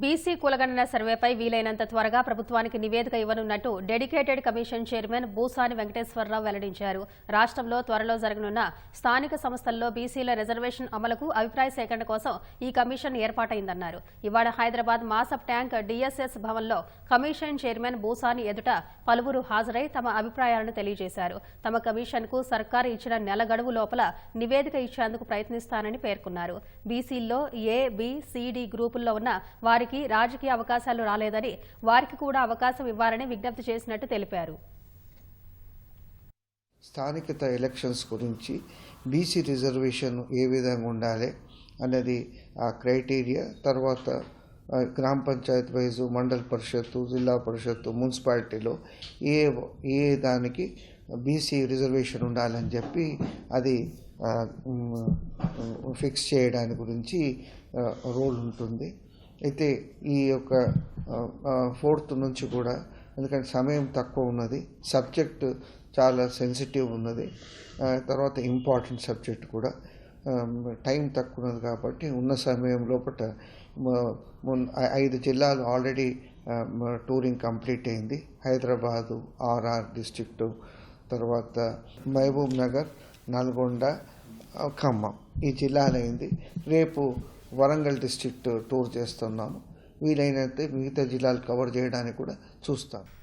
BC కులగణన సర్వేపై వీలైనంత త్వరగా ప్రభుత్వానికి నివేదిక ఇవ్వనున్నట్టు dedicated commission chairman Busani Venkateswararao వెల్లడించారు. రాష్ట్రంలో త్వరలో జరగనున్న స్థానిక సంస్థల్లో బీసీల రిజర్వేషన్ అమలుకు అభిప్రాయ సేకరణ కోసం ఈ కమిషన్ ఏర్పాటైందన్నారు. ఇవాళ హైదరాబాద్ మాసప్ ట్యాంక్ డీఎస్ఎస్ భవన్లో కమిషన్ చైర్మన్ బూసాని ఎదుట పలువురు హాజరై తమ అభిప్రాయాలను తెలియజేశారు. తమ కమిషన్కు సర్కారు ఇచ్చిన నెల గడువు లోపల నివేదిక ఇచ్చేందుకు ప్రయత్నిస్తానని పేర్కొన్నారు. బీసీల్లో ఏ బి సిడి గ్రూపుల్లో ఉన్న వారి వారికి రాజకీయ అవకాశాలు రాలేదని వారికి కూడా అవకాశం ఇవ్వాలని విజ్ఞప్తి చేసినట్టు తెలిపారు. స్థానికత ఎలక్షన్స్ గురించి బీసీ రిజర్వేషన్ ఏ విధంగా ఉండాలి అనేది ఆ క్రైటీరియా తర్వాత గ్రామ పంచాయత్ వైజు మండల పరిషత్తు జిల్లా పరిషత్తు మున్సిపాలిటీలో ఏ ఏ దానికి బీసీ రిజర్వేషన్ ఉండాలని చెప్పి అది ఫిక్స్ చేయడానికి గురించి రోల్ ఉంటుంది. అయితే ఈ యొక్క ఫోర్త్ నుంచి కూడా ఎందుకంటే సమయం తక్కువ ఉన్నది సబ్జెక్ట్ చాలా సెన్సిటివ్ ఉన్నది తర్వాత ఇంపార్టెంట్ సబ్జెక్ట్ కూడా టైం తక్కువ ఉన్నది కాబట్టి ఉన్న సమయం లోపల ఐదు జిల్లాలు ఆల్రెడీ టూరింగ్ కంప్లీట్ అయింది. హైదరాబాదు ఆర్ఆర్ డిస్టిక్టు తర్వాత మహబూబ్ నగర్ నల్గొండ ఖమ్మం ఈ జిల్లాలైంది. రేపు వరంగల్ డిస్ట్రిక్ట్ టూర్ చేస్తున్నాము. వీలైనంత మిగతా జిల్లాలు కవర్ చేయడానికి కూడా చూస్తాను